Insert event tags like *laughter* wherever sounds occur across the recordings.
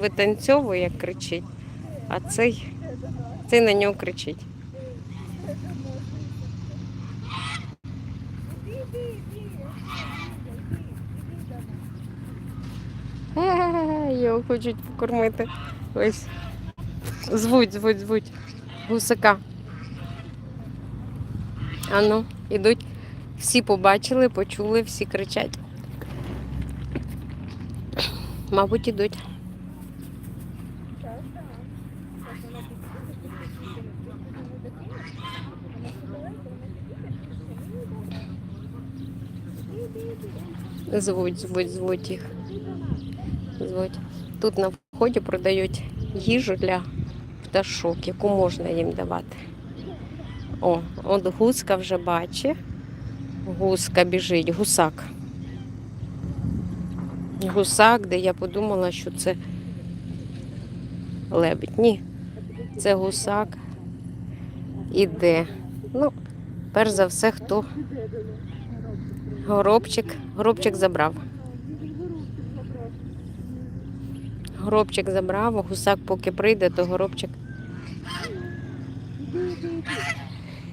витанцьовує, кричить, а цей, цей на нього кричить. *laughs* Його хочуть покормити. Ось. Звуть, звуть, звуть. Гусака. Ану, ідуть. Всі побачили, почули, всі кричать. Мабуть, ідуть. Звуть, звуть, звуть їх. Звуть. Тут на вході продають їжу для пташок, яку можна їм давати. О, от гуска вже бачить. Гуска біжить, гусак. Гусак, де я подумала, що це лебідь. Ні, це гусак іде. Ну, перш за все, хто горобчик, горобчик забрав. Горобчик забрав, а гусак поки прийде, то горобчик.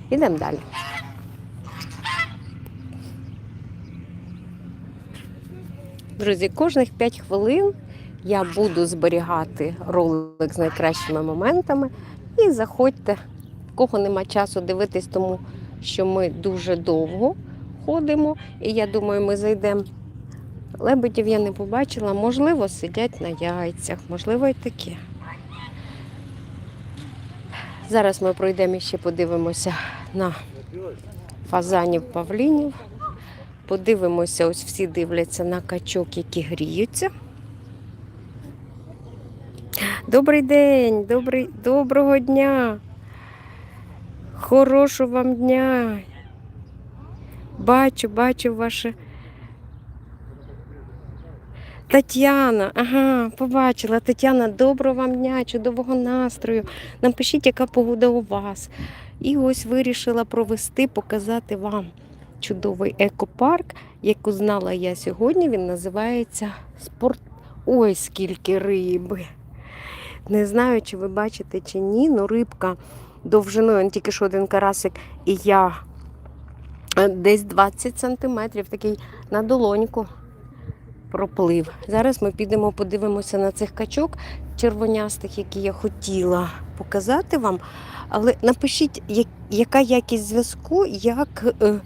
Ідемо далі. Друзі, кожних 5 хвилин я буду зберігати ролик з найкращими моментами. І заходьте, кого нема часу дивитись, тому що ми дуже довго ходимо. І я думаю, ми зайдемо. Лебедів я не побачила, можливо, сидять на яйцях, можливо, і таке. Зараз ми пройдемо і ще подивимося на фазанів павлінів. Подивимося, ось всі дивляться на качок, які гріються. Добрий день, добрий, доброго дня. Хорошого вам дня. Бачу, бачу ваше. Тетяна, ага, побачила. Тетяна, доброго вам дня, чудового настрою. Напишіть, яка погода у вас. І ось вирішила провести, показати вам чудовий екопарк, яку знала я сьогодні. Він називається Спорт. Ой, скільки риби. Не знаю, чи ви бачите чи ні, але рибка довжиною, он тільки що один карасик, і я десь 20 сантиметрів, такий на долоньку проплив. Зараз ми підемо подивимося на цих качок червонястих, які я хотіла показати вам. Але напишіть, яка якість зв'язку, як, е,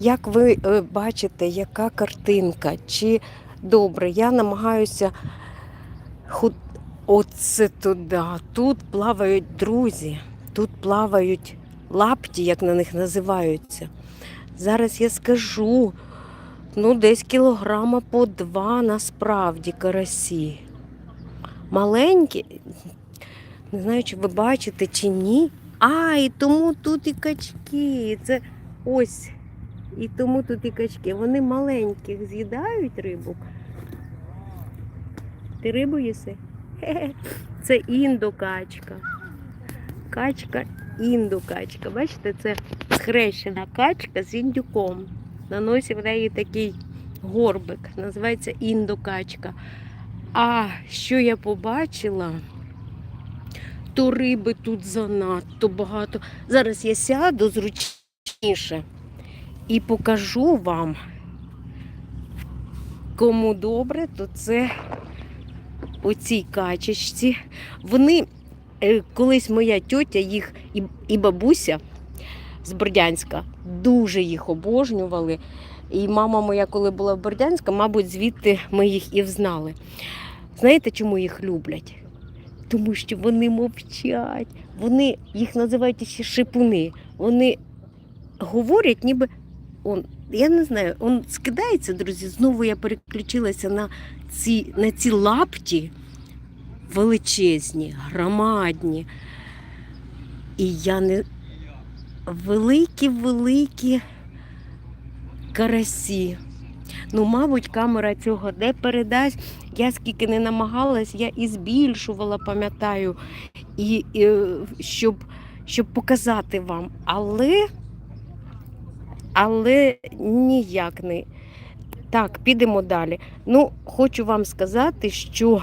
як ви е, бачите, яка картинка, чи добре. Я намагаюся. Оце туди. Тут плавають друзі, тут плавають лапті, як на них називаються. Зараз я скажу. Ну, десь кілограма по два насправді карасі. Маленькі, не знаю, чи ви бачите чи ні. А, і тому тут і качки. Це ось. І тому тут і качки. Вони маленьких з'їдають рибу. Ти рибу їси? Це індокачка. Качка індокачка. Бачите, це схрещена качка з індюком. На носі в неї такий горбик, називається індокачка. А що я побачила, то риби тут занадто багато. Зараз я сяду зручніше і покажу вам, кому добре, то це оцій качечці. Вони, колись моя тьотя їх і, і бабуся з Бердянська дуже їх обожнювали. І мама моя, коли була в Бердянська, мабуть, звідти ми їх і взнали. Знаєте, чому їх люблять? Тому що вони мовчать. Вони їх називають ще шипуни. Вони говорять, ніби он, я не знаю, он скидається, друзі. Знову я переключилася на ці, на ці лапті величезні, громадні. І я не великі-великі карасі. Ну, мабуть, камера цього не передасть. Я скільки не намагалась, я і збільшувала, пам'ятаю, і, і, щоб, щоб показати вам. Але, але ніяк не. Так, підемо далі. Ну, хочу вам сказати, що